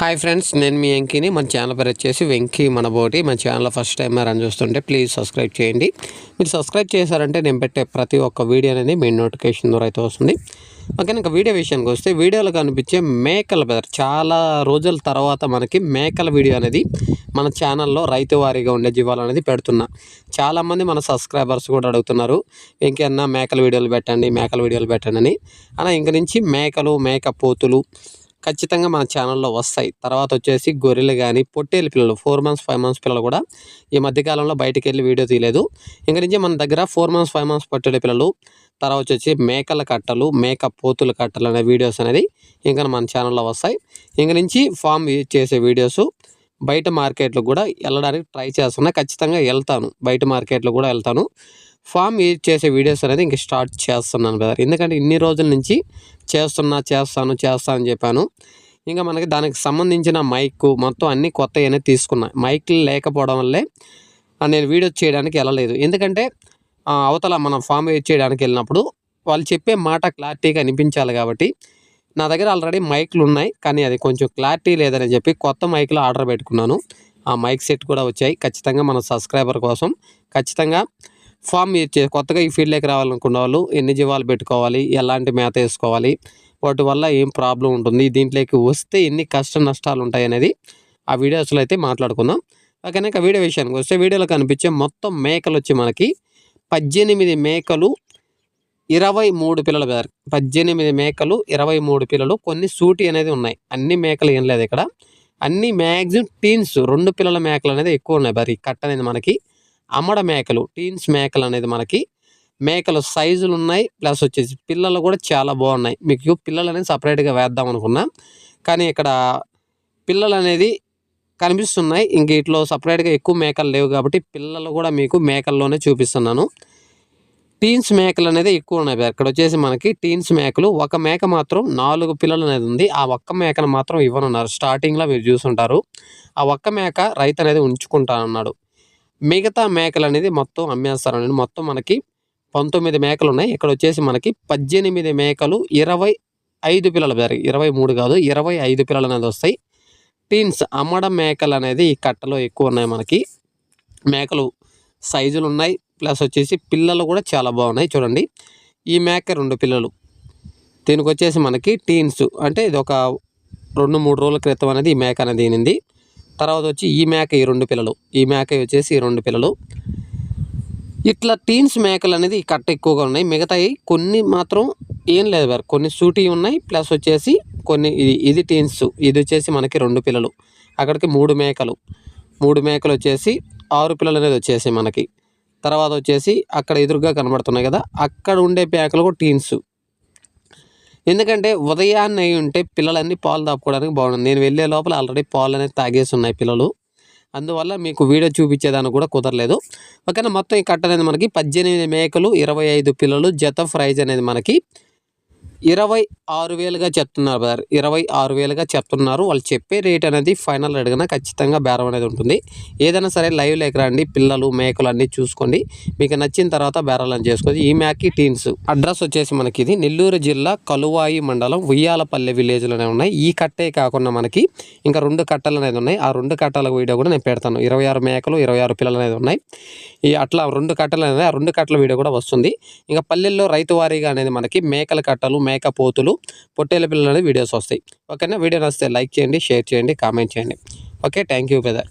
Hi friends నేను మీ వెంకీని. మన channel పేరు వచ్చేసి వెంకీ మన బోటి మన ఛానల్ ఫస్ట్ టైం అని చూస్తుంటే ప్లీజ్ సబ్స్క్రైబ్ చేయండి. మీరు సబ్స్క్రైబ్ చేశారంటే నేను పెట్టే ప్రతి ఒక్క వీడియో అనేది మీ నోటిఫికేషన్ ద్వారా అయితే వస్తుంది. ఓకే ఇంకా వీడియో విషయానికి వస్తే వీడియోలో కనిపించే మేకల బెదర్ చాలా రోజుల తర్వాత మనకి మేకల వీడియో అనేది మన ఛానల్లో రైతు వారీగా ఉండే జీవాలు అనేది పెడుతున్నా. చాలామంది మన సబ్స్క్రైబర్స్ కూడా అడుగుతున్నారు ఇంకేమన్నా మేకల వీడియోలు పెట్టండి మేకల వీడియోలు పెట్టండి అని. అలా ఇంక నుంచి మేకలు మేక పోతులు ఖచ్చితంగా మన ఛానల్లో వస్తాయి. తర్వాత వచ్చేసి గొర్రెలు కానీ పొట్టేలు పిల్లలు ఫోర్ మంత్స్ ఫైవ్ మంత్స్ పిల్లలు కూడా ఈ మధ్యకాలంలో బయటికి వెళ్ళి వీడియో తీయలేదు. ఇంక నుంచి మన దగ్గర ఫోర్ మంత్స్ ఫైవ్ మంత్స్ పొట్టేలు పిల్లలు తర్వాత వచ్చేసి మేకల కట్టలు మేక పోతుల కట్టలు అనే వీడియోస్ అనేది ఇంకా మన ఛానల్లో వస్తాయి. ఇంక నుంచి ఫామ్ చేసే వీడియోస్ బయట మార్కెట్లో కూడా వెళ్ళడానికి ట్రై చేస్తున్నా. ఖచ్చితంగా వెళ్తాను. బయట మార్కెట్లో కూడా వెళ్తాను. ఫామ్ యూజ్ చేసే వీడియోస్ అనేది ఇంక స్టార్ట్ చేస్తున్నాను బ్రదర్ ఎందుకంటే ఇన్ని రోజుల నుంచి చేస్తున్నా చేస్తాను చేస్తాను అని చెప్పాను. ఇంకా మనకి దానికి సంబంధించిన మైక్ మొత్తం అన్నీ కొత్త అనేది తీసుకున్నా. మైక్లు లేకపోవడం వల్లే నేను వీడియో చేయడానికి వెళ్ళలేదు. ఎందుకంటే అవతల మనం ఫామ్ యూజ్ చేయడానికి వెళ్ళినప్పుడు వాళ్ళు చెప్పే మాట క్లారిటీగా అనిపించాలి కాబట్టి నా దగ్గర ఆల్రెడీ మైక్లు ఉన్నాయి. కానీ అది కొంచెం క్లారిటీ లేదని చెప్పి కొత్త మైక్లు ఆర్డర్ పెట్టుకున్నాను. ఆ మైక్ సెట్ కూడా వచ్చాయి. ఖచ్చితంగా మన సబ్స్క్రైబర్ కోసం ఖచ్చితంగా ఫామ్ చే కొత్తగా ఈ ఫీల్డ్లోకి రావాలనుకున్న వాళ్ళు ఎన్ని జీవాలు పెట్టుకోవాలి ఎలాంటి మేత వేసుకోవాలి వాటి వల్ల ఏం ప్రాబ్లం ఉంటుంది దీంట్లోకి వస్తే ఎన్ని కష్ట నష్టాలు ఉంటాయి అనేది ఆ వీడియోస్లో అయితే మాట్లాడుకుందాం. ఓకేనా ఇక వీడియో విషయానికి వస్తే వీడియోలో కనిపించే మొత్తం మేకలు వచ్చి మనకి పద్దెనిమిది మేకలు ఇరవై మూడు పిల్లలు బ్రదర్ పద్దెనిమిది మేకలు ఇరవై మూడు పిల్లలు కొన్ని సూటి అనేది ఉన్నాయి. అన్ని మేకలు ఏం లేదు ఇక్కడ. అన్ని మ్యాక్సిమం టీన్స్ రెండు పిల్లల మేకలు అనేది ఎక్కువ ఉన్నాయి. మరి కట్ట అనేది మనకి అమ్మడ మేకలు టీన్స్ మేకలు అనేది మనకి మేకలు సైజులు ఉన్నాయి ప్లస్ వచ్చేసి పిల్లలు కూడా చాలా బాగున్నాయి. మీకు పిల్లలు అనేది సపరేట్గా వేద్దాం అనుకున్నా. కానీ ఇక్కడ పిల్లలు అనేది కనిపిస్తున్నాయి. ఇంక ఇట్లో సపరేట్గా ఎక్కువ మేకలు లేవు కాబట్టి పిల్లలు కూడా మీకు మేకల్లోనే చూపిస్తున్నాను. టీన్స్ మేకలు అనేది ఎక్కువ ఉన్నాయి. ఇక్కడ వచ్చేసి మనకి టీన్స్ మేకలు ఒక మేక మాత్రం నాలుగు పిల్లలు అనేది ఉంది. ఆ ఒక్క మేకను మాత్రం ఇవ్వనున్నారు. స్టార్టింగ్లో మీరు చూసుంటారు. ఆ ఒక్క మేక రైతు అనేది ఉంచుకుంటానన్నాడు. మిగతా మేకలు అనేది మొత్తం అమ్మేస్తారండి మొత్తం మనకి పంతొమ్మిది మేకలు ఉన్నాయి ఇక్కడ వచ్చేసి మనకి పద్దెనిమిది మేకలు ఇరవై ఐదు పిల్లలు బ్రదర్. ఇరవై మూడు కాదు ఇరవై ఐదు పిల్లలు అనేది వస్తాయి. టీన్స్ అమ్మడ మేకలు అనేది ఈ కట్టలో ఎక్కువ ఉన్నాయి మనకి. మేకలు సైజులు ఉన్నాయి ప్లస్ వచ్చేసి పిల్లలు కూడా చాలా బాగున్నాయి. చూడండి ఈ మేక రెండు పిల్లలు. దీనికి వచ్చేసి మనకి టీన్స్ అంటే ఇది ఒక రెండు మూడు రోజుల క్రితం అనేది ఈ మేక అనేది ఈనింది తర్వాత వచ్చి ఈ మేక ఈ రెండు పిల్లలు. ఈ మేక వచ్చేసి ఈ రెండు పిల్లలు. ఇట్లా టీన్స్ మేకలు అనేది కట్ట ఎక్కువగా ఉన్నాయి. మిగతాయి కొన్ని మాత్రం ఏం లేదు వారు కొన్ని సూటీ ఉన్నాయి. ప్లస్ వచ్చేసి కొన్ని ఇది ఇది టీన్స్ ఇది వచ్చేసి మనకి రెండు పిల్లలు. అక్కడికి మూడు మేకలు. మూడు మేకలు వచ్చేసి ఆరు పిల్లలు అనేది వచ్చేసి మనకి. తర్వాత వచ్చేసి అక్కడ ఎదురుగా కనబడుతున్నాయి కదా. అక్కడ ఉండే మేకలు కూడా టీన్స్ ఎందుకంటే ఉదయాన్నే అయి ఉంటే పిల్లలన్నీ పాలు తాపుకోవడానికి బాగుంటుంది. నేను వెళ్ళే లోపల ఆల్రెడీ పాలు అనేది తాగేసి ఉన్నాయి పిల్లలు. అందువల్ల మీకు వీడియో చూపించేదానికి కూడా కుదరలేదు. ఓకేనా? మొత్తం ఈ కట్ట అనేది మనకి పద్దెనిమిది మేకలు ఇరవై ఐదు పిల్లలు జత ప్రైజ్ అనేది మనకి ఇరవై ఆరు వేలుగా చెప్తున్నారు బ్రదర్ ఇరవై ఆరు వేలుగా చెప్తున్నారు. వాళ్ళు చెప్పే రేట్ అనేది ఫైనల్ అడిగినా ఖచ్చితంగా బేరం అనేది ఉంటుంది. ఏదైనా సరే లైవ్ లేక రండి పిల్లలు మేకలు అన్నీ చూసుకోండి. మీకు నచ్చిన తర్వాత బేరాలను చేసుకోవచ్చు ఈ మ్యాక్కి టీన్స్ అడ్రస్ వచ్చేసి మనకి ఇది. నెల్లూరు జిల్లా కలువాయి మండలం ఉయ్యాలపల్లె విలేజ్లోనే ఉన్నాయి. ఈ కట్టే కాకుండా మనకి ఇంకా రెండు కట్టలు అనేది ఉన్నాయి. ఆ రెండు కట్టల వీడియో కూడా నేను పెడతాను. ఇరవై ఆరు మేకలు ఇరవై ఆరు పిల్లలు అనేది ఉన్నాయి. ఈ అట్లా రెండు కట్టలు అనేది ఆ రెండు కట్టల వీడియో కూడా వస్తుంది. ఇంకా పల్లెల్లో రైతు వారీగా అనేది మనకి మేకల కట్టలు మేక పోతులు పొట్టేల పిల్లలు వీడియోస్ వస్తాయి. ఓకేనా? వీడియో నచ్చితే లైక్ చేయండి షేర్ చేయండి కామెంట్ చేయండి. Okay thank you brother.